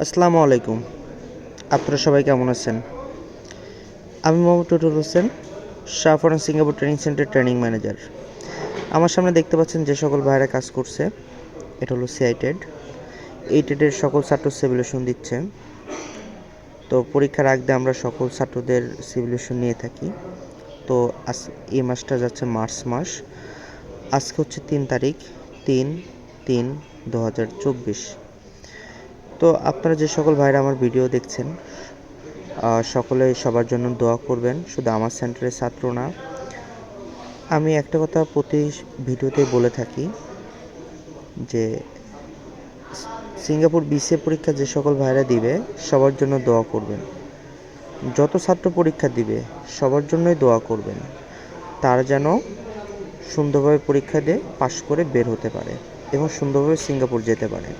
আসসালামু আলাইকুম। আপনারা সবাই কেমন আছেন? আমি Mohammad Tutul Hossain Shahforan Singapore training centre training manager. আমার সামনে দেখতে পাচ্ছেন যে সকল ভাইরা কাজ করছে, এটা হলো সিআইটেড এই টেডের সকল ছাত্র সিভিলেশন দিচ্ছে। তো পরীক্ষার আগ আমরা সকল ছাত্রদের সিভিলেশন নিয়ে থাকি। তো আজ এই মাসটা যাচ্ছে মার্চ মাস। আজকে হচ্ছে তিন তারিখ, তিন তিন দু হাজার চব্বিশ। তো আপনারা যে সকল ভাইরা আমার ভিডিও দেখছেন সকলে সবার জন্য দোয়া করবেন। শুধু আমার সেন্টারের ছাত্র না, আমি একটা কথা প্রতি ভিডিওতে বলে থাকি যে, সিঙ্গাপুর বিসিএ পরীক্ষা যে সকল ভাইরা দিবে, সবার জন্য দোয়া করবেন। যত ছাত্র পরীক্ষা দিবে, সবার জন্যই দোয়া করবেন। তারা যেন সুন্দরভাবে পরীক্ষা দিয়ে পাশ করে বের হতে পারে এবং সুন্দরভাবে সিঙ্গাপুর যেতে পারে।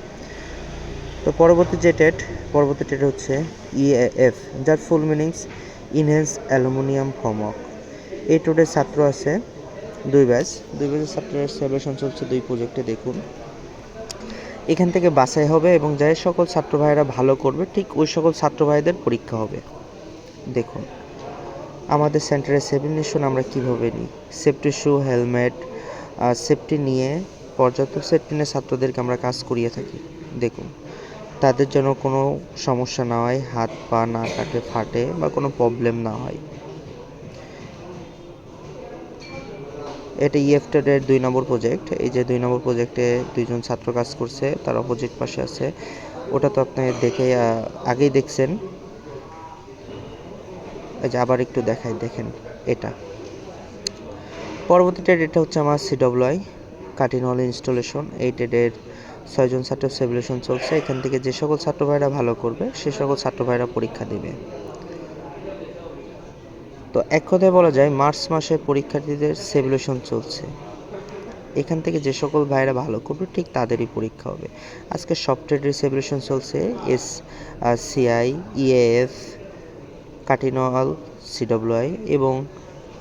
তো পরবর্তী যে টেট, পরবর্তী টেট হচ্ছে ইএএফ যার ফুল মিনিংস ইনহেন্স অ্যালুমিনিয়াম ফর্মক এই টোটের ছাত্র আছে দুই ব্যাচ। দুই ব্যাচের ছাত্রের সেলিব্রেশন চলছে দুই প্রজেক্টে দেখুন। এখান থেকে বাছাই হবে এবং যে সকল ছাত্র ভাইয়েরা ভালো করবে, ঠিক ওই সকল ছাত্র ভাইদের পরীক্ষা হবে। দেখুন, আমাদের সেন্টারে সেভিনেশন আমরা কীভাবে নিই? সেফটি শু হেলমেট সেফটি নিয়ে পর্যাপ্ত সেফটি নিয়ে ছাত্রদেরকে আমরা কাজ করিয়ে থাকি। দেখুন। তাদের যেন কোনো সমস্যা না হয়, হাত পা না কাটে, ফাটে বা কোনো প্রবলেম না হয়। এটা ইএফটেডের দুই নম্বর প্রজেক্ট এই যে দুই নম্বর প্রজেক্টে দুইজন ছাত্র কাজ করছে, তার অপোজিট পাশে আছে। ওটা তো আপনি দেখে আগেই দেখছেন। এই যে আবার একটু দেখাই, দেখেন এটা। পরবর্তী টেড এটা হচ্ছে আমার সিডব্লিউআই কাটিং হল ইনস্টলেশন এই টেডের ছয়জন ছাত্র সেভিলেশন চলছে, এখান থেকে যে সকল ছাত্র ভাইরা ভালো করবে, সে সকল ছাত্র ভাইরা পরীক্ষা দেবে। তো এক কথায় বলা যায়, মার্চ মাসে পরীক্ষার্থীদের সেভিলেশন চলছে। এখান থেকে যে সকল ভাইরা ভালো করবে, ঠিক তাদেরই পরীক্ষা হবে। আজকে সফটওয়্যার সেভিলেশন চলছে, এস সিআই ইএএফ কাটিনল সিডব্লিউআই এবং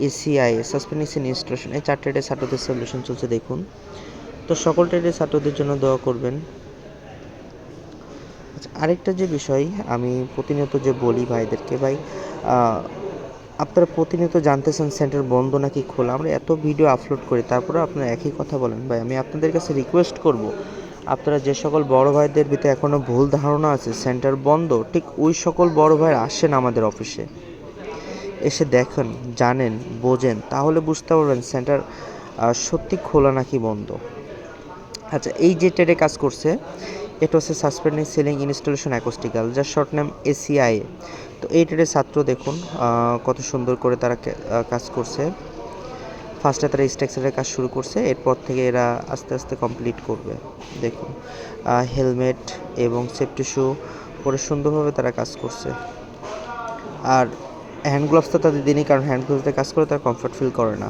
এসিআই সাসপেন্ডিং ইনস্টলেশন এই চারটে ছাত্রদের সলিউশন চলছে, দেখুন। তো সকল ট্রেডের ছাত্রদের জন্য দোয়া করবেন। আচ্ছা আরেকটা যে বিষয় আমি প্রতিনিয়ত যে বলি ভাইদেরকে, ভাই আপনারা প্রতিনিয়ত জানতেছেন সেন্টার বন্ধ নাকি খোলা। আমরা এত ভিডিও আপলোড করি তারপরে আপনারা একই কথা বলেন। ভাই, আমি আপনাদের কাছে রিকোয়েস্ট করব, আপনারা যে সকল বড় ভাইদের ভিতরে এখনও ভুল ধারণা আছে, সেন্টার বন্ধ, ঠিক ওই সকল বড় ভাইরা আসেন আমাদের অফিসে। এসে দেখেন, জানেন, বোঝেন, তাহলে বুঝতে পারবেন সেন্টার সত্যি খোলা নাকি বন্ধ। আচ্ছা এই যে ট্রেডে কাজ করছে, এটা হচ্ছে সাসপেন্ডিং সিলিং ইনস্টলেশন অ্যাকোস্টিক্যাল যার শর্ট নাম এসিআই তো এই ট্রেডের ছাত্র দেখুন কত সুন্দর করে তারা কাজ করছে। ফার্স্টে তারা স্ট্রাকচারের কাজ শুরু করছে, এরপর থেকে এরা আস্তে আস্তে কমপ্লিট করবে, দেখুন। হেলমেট এবং সেফটি শু পরে সুন্দরভাবে তারা কাজ করছে। আর হ্যান্ড গ্লাভস তো তাদের দিনই, কারণ হ্যান্ড গ্লাভস দিয়ে কাজ করে তারা কমফর্ট ফিল করে না।